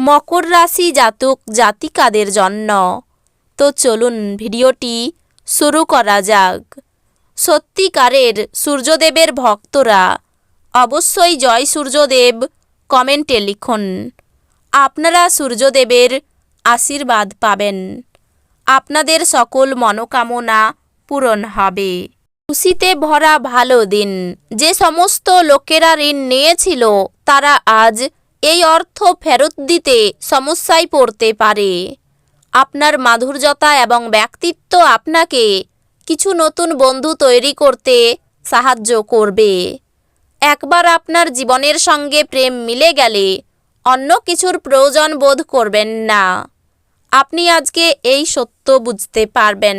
মকর রাশি জাতক জাতিকাদের জন্য। তো চলুন ভিডিওটি শুরু করা যাক। সত্যিকারের সূর্যদেবের ভক্তরা অবশ্যই জয় সূর্যদেব কমেন্টে লিখুন। আপনারা সূর্যদেবের আশীর্বাদ পাবেন। আপনাদের সকল মনোকামনা পূরণ হবে। খুশিতে ভরা ভালো দিন। যে সমস্ত লোকেরা ঋণ নিয়েছিল, তারা আজ এই অর্থ ফেরত দিতে সমস্যায় পড়তে পারে। আপনার মাধুর্যতা এবং ব্যক্তিত্ব আপনাকে কিছু নতুন বন্ধু তৈরি করতে সাহায্য করবে। একবার আপনার জীবনের সঙ্গে প্রেম মিলে গেলে অন্য কিছুর প্রয়োজন বোধ করবেন না। আপনি আজকে এই সত্য বুঝতে পারবেন।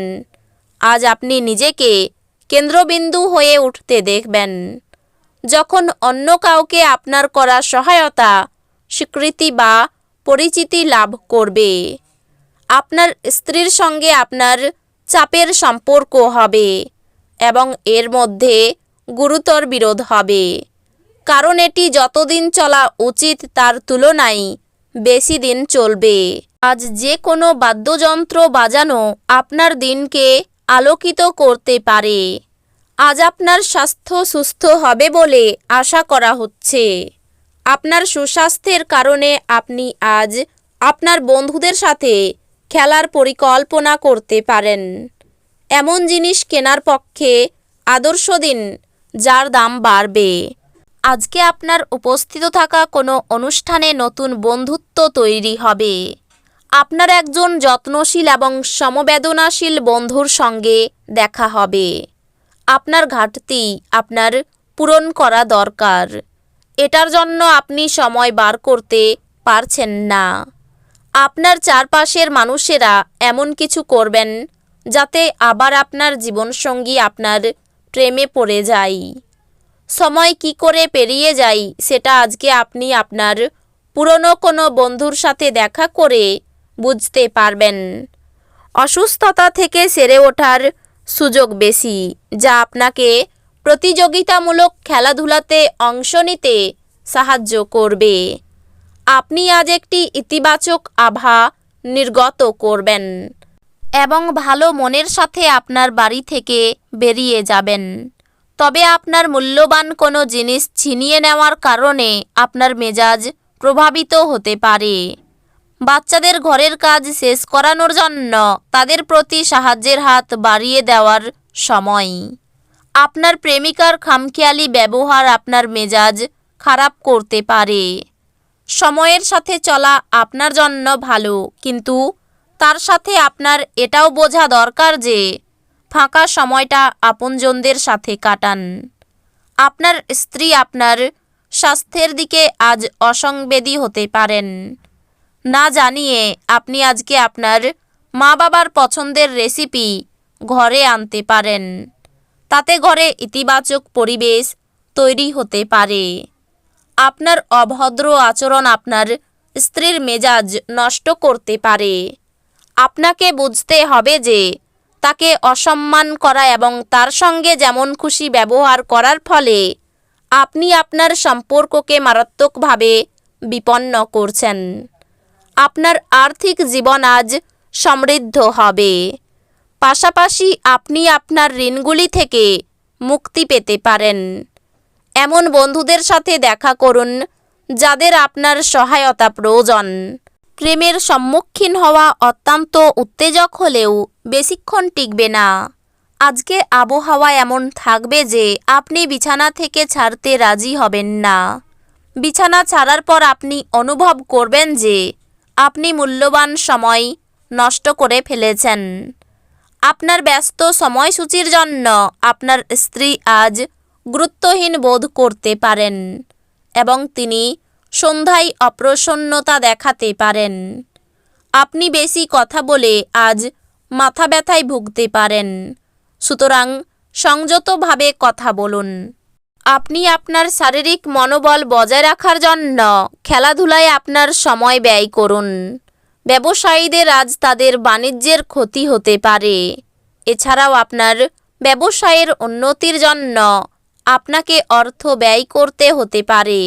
আজ আপনি নিজেকে কেন্দ্রবিন্দু হয়ে উঠতে দেখবেন। যখন অন্য কাউকে আপনার করা সহায়তা স্বীকৃতি বা পরিচিতি লাভ করবে। আপনার স্ত্রীর সঙ্গে আপনার চাপের সম্পর্ক হবে এবং এর মধ্যে গুরুতর বিরোধ হবে। কারণ এটি যতদিন চলা উচিত তার তুলনায় বেশি দিন চলবে। আজ যে কোনো বাদ্যযন্ত্র বাজানো আপনার দিনকে আলোকিত করতে পারে। আজ আপনার স্বাস্থ্য সুস্থ হবে বলে আশা করা হচ্ছে। আপনার সুস্বাস্থ্যের কারণে আপনি আজ আপনার বন্ধুদের সাথে খেলার পরিকল্পনা করতে পারেন। এমন জিনিস কেনার পক্ষে আদর্শ দিন, যার দাম বাড়বে। আজকে আপনার উপস্থিত থাকা কোনো অনুষ্ঠানে নতুন বন্ধুত্ব তৈরি হবে। আপনার একজন যত্নশীল এবং সমবেদনাশীল বন্ধুর সঙ্গে দেখা হবে। আপনার ঘাটতি আপনার পূরণ করা দরকার। এটার জন্য আপনি সময় বার করতে পারছেন না। আপনার চারপাশের মানুষেরা এমন কিছু করবেন যাতে আবার আপনার জীবনসঙ্গী আপনার প্রেমে পড়ে যায়। সময় কি করে পেরিয়ে যায় সেটা আজকে আপনি আপনার পুরনো কোনো বন্ধুর সাথে দেখা করে বুঝতে পারবেন। অসুস্থতা থেকে সেরে ওঠার সুযোগ বেশি, যা আপনাকে প্রতিযোগিতামূলক খেলাধুলাতে অংশ নিতে সাহায্য করবে। আপনি আজ একটি ইতিবাচক আভা নির্গত করবেন এবং ভালো মনের সাথে আপনার বাড়ি থেকে বেরিয়ে যাবেন। তবে আপনার মূল্যবান কোনো জিনিস ছিনিয়ে নেওয়ার কারণে আপনার মেজাজ প্রভাবিত হতে পারে। বাচ্চাদের ঘরের কাজ শেষ করানোর জন্য তাদের প্রতি সাহায্যের হাত বাড়িয়ে দেওয়ার সময়। আপনার প্রেমিকার খামখেয়ালি ব্যবহার আপনার মেজাজ খারাপ করতে পারে। সময়ের সাথে চলা আপনার জন্য ভালো, কিন্তু তার সাথে আপনার এটাও বোঝা দরকার যে ফাঁকা সময়টা আপনজনদের সাথে কাটান। আপনার স্ত্রী আপনার স্বাস্থ্যের দিকে আজ অসংবেদী হতে পারেন। না জানিয়ে আপনি আজকে আপনার মা বাবার পছন্দের রেসিপি ঘরে আনতে পারেন। তাতে ঘরে ইতিবাচক পরিবেশ তৈরি হতে পারে। আপনার অভদ্র আচরণ আপনার স্ত্রীর মেজাজ নষ্ট করতে পারে। আপনাকে বুঝতে হবে যে তাকে অসম্মান করা এবং তার সঙ্গে যেমন খুশি ব্যবহার করার ফলে আপনি আপনার সম্পর্ককে মারাত্মকভাবে বিপন্ন করছেন। আপনার আর্থিক জীবন আজ সমৃদ্ধ হবে। পাশাপাশি আপনি আপনার ঋণগুলি থেকে মুক্তি পেতে পারেন। এমন বন্ধুদের সাথে দেখা করুন যাদের আপনার সহায়তা প্রয়োজন। প্রেমের সম্মুখীন হওয়া অত্যন্ত উত্তেজক হলেও বেশিক্ষণ টিকবে না। আজকে আবহাওয়া এমন থাকবে যে আপনি বিছানা থেকে ছাড়তে রাজি হবেন না। বিছানা ছাড়ার পর আপনি অনুভব করবেন যে আপনি মূল্যবান সময় নষ্ট করে ফেলেছেন। আপনার ব্যস্ত সময়সূচির জন্য আপনার স্ত্রী আজ গুরুত্বহীন বোধ করতে পারেন এবং তিনি সন্ধ্যায় অপ্রসন্নতা দেখাতে পারেন। আপনি বেশি কথা বলে আজ মাথা ব্যথায় ভুগতে পারেন। সুতরাং সংযতভাবে কথা বলুন। আপনি আপনার শারীরিক মনোবল বজায় রাখার জন্য খেলাধুলায় আপনার সময় ব্যয় করুন। ব্যবসায়ীদের আজ তাদের বাণিজ্যের ক্ষতি হতে পারে। এছাড়াও আপনার ব্যবসায়ের উন্নতির জন্য আপনাকে অর্থ ব্যয় করতে হতে পারে।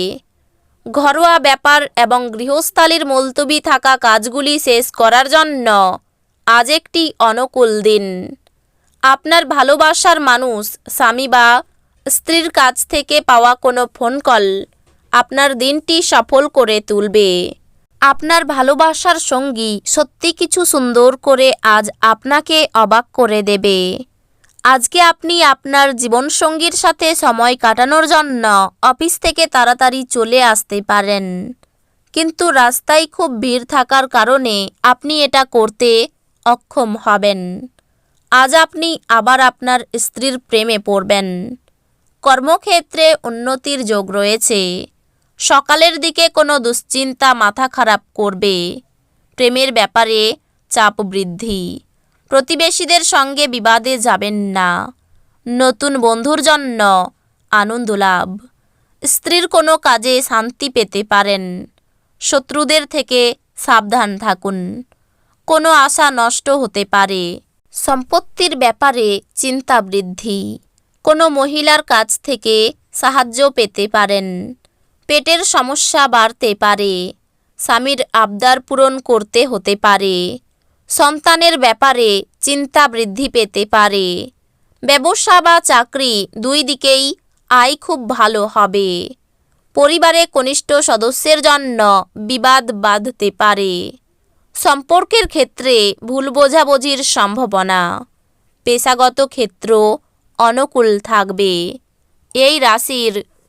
ঘরোয়া ব্যাপার এবং গৃহস্থালির মুলতবি থাকা কাজগুলি শেষ করার জন্য আজ একটি অনুকূল দিন। আপনার ভালোবাসার মানুষ, স্বামী বা স্ত্রীর কাছ থেকে পাওয়া কোনো ফোন কল আপনার দিনটি সফল করে তুলবে। আপনার ভালোবাসার সঙ্গী সত্যি কিছু সুন্দর করে আজ আপনাকে অবাক করে দেবে। আজকে আপনি আপনার জীবনসঙ্গীর সাথে সময় কাটানোর জন্য অফিস থেকে তাড়াতাড়ি চলে আসতে পারেন। কিন্তু রাস্তায় খুব ভিড় থাকার কারণে আপনি এটা করতে অক্ষম হবেন। আজ আপনি আবার আপনার স্ত্রীর প্রেমে পড়বেন। কর্মক্ষেত্রে উন্নতির যোগ রয়েছে। সকালের দিকে কোনো দুশ্চিন্তা মাথা খারাপ করবে। প্রেমের ব্যাপারে চাপ বৃদ্ধি। প্রতিবেশীদের সঙ্গে বিবাদে যাবেন না। নতুন বন্ধুর জন্য আনন্দ লাভ। স্ত্রীর কোনো কাজে শান্তি পেতে পারেন। শত্রুদের থেকে সাবধান থাকুন। কোনো আশা নষ্ট হতে পারে। সম্পত্তির ব্যাপারে চিন্তা বৃদ্ধি। কোনো মহিলার কাছ থেকে সাহায্য পেতে পারেন। পেটের সমস্যা বাড়তে পারে। স্বামীর আবদার পূরণ করতে হতে পারে। সন্তানের ব্যাপারে চিন্তা বৃদ্ধি পেতে পারে। ব্যবসা বা চাকরি দুই দিকেই আয় খুব ভালো হবে। পরিবারে কনিষ্ঠ সদস্যের জন্য বিবাদ বাঁধতে পারে। সম্পর্কের ক্ষেত্রে ভুল বোঝাবুঝির সম্ভাবনা। পেশাগত ক্ষেত্র অনুকূল থাকবে। এই রাশির